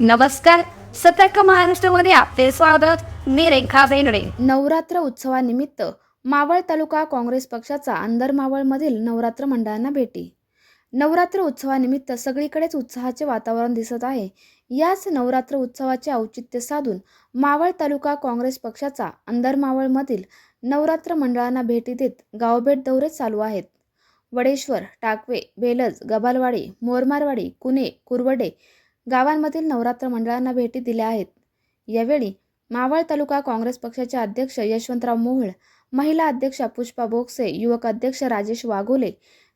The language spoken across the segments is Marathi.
नमस्कार. सतर्क महाराष्ट्रामध्ये आपले स्वागत. मी रेखा बेनडे नवरात्र उत्सवानिमित्त मावळ तालुका काँग्रेस पक्षाचा अंदर मावळमधील नवरात्र मंडळांना भेटी. नवरात्र उत्सवानिमित्त सगळीकडेच उत्साहाचे वातावरण दिसत आहे. याच नवरात्र उत्सवाचे औचित्य साधून मावळ तालुका काँग्रेस पक्षाचा अंदर मावळमधील नवरात्र मंडळांना भेटी देत गावभेट दौरे चालू आहेत. वडेश्वर टाकवे बेलज गबालवाडी मोरमारवाडी कुणे कुरवडे गावांमधील नवरात्र मंडळांना भेटी दिल्या आहेत. यावेळी मावळ तालुका काँग्रेस पक्षाचे अध्यक्ष यशवंतराव मोहोळ महिला अध्यक्षा पुष्पा बोगसे युवक अध्यक्ष राजेश वाघोले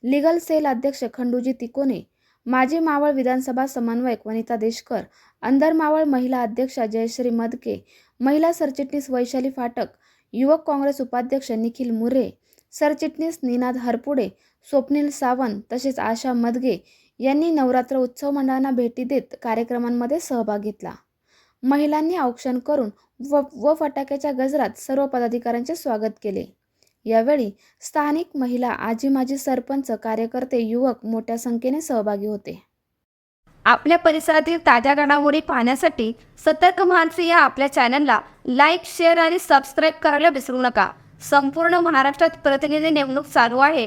लिगल सेल अध्यक्ष खंडूजी तिकोने माजी मावळ विधानसभा समन्वयक वनिता देशकर अंदर मावळ महिला अध्यक्षा जयश्री मदके महिला सरचिटणीस वैशाली फाटक युवक काँग्रेस उपाध्यक्ष निखिल मुरे सरचिटणीस निनाद हरपुडे स्वप्नील सावंत तसेच आशा मदगे यांनी नवरात्र उत्सव मंडळांना भेटी देत कार्यक्रमांमध्ये सहभाग घेतला. महिलांनी औक्षण करून व व फटाक्याच्या गजरात सर्व पदाधिकाऱ्यांचे स्वागत केले. यावेळी स्थानिक महिला आजी माजी सरपंच कार्यकर्ते युवक मोठ्या संख्येने सहभागी होते. आपल्या परिसरातील ताज्या घडामोडी पाहण्यासाठी सतर्क मानसी या आपल्या चॅनलला लाईक शेअर आणि सबस्क्राईब करायला विसरू नका. संपूर्ण महाराष्ट्रात प्रतिनिधी नेमणूक चालू आहे.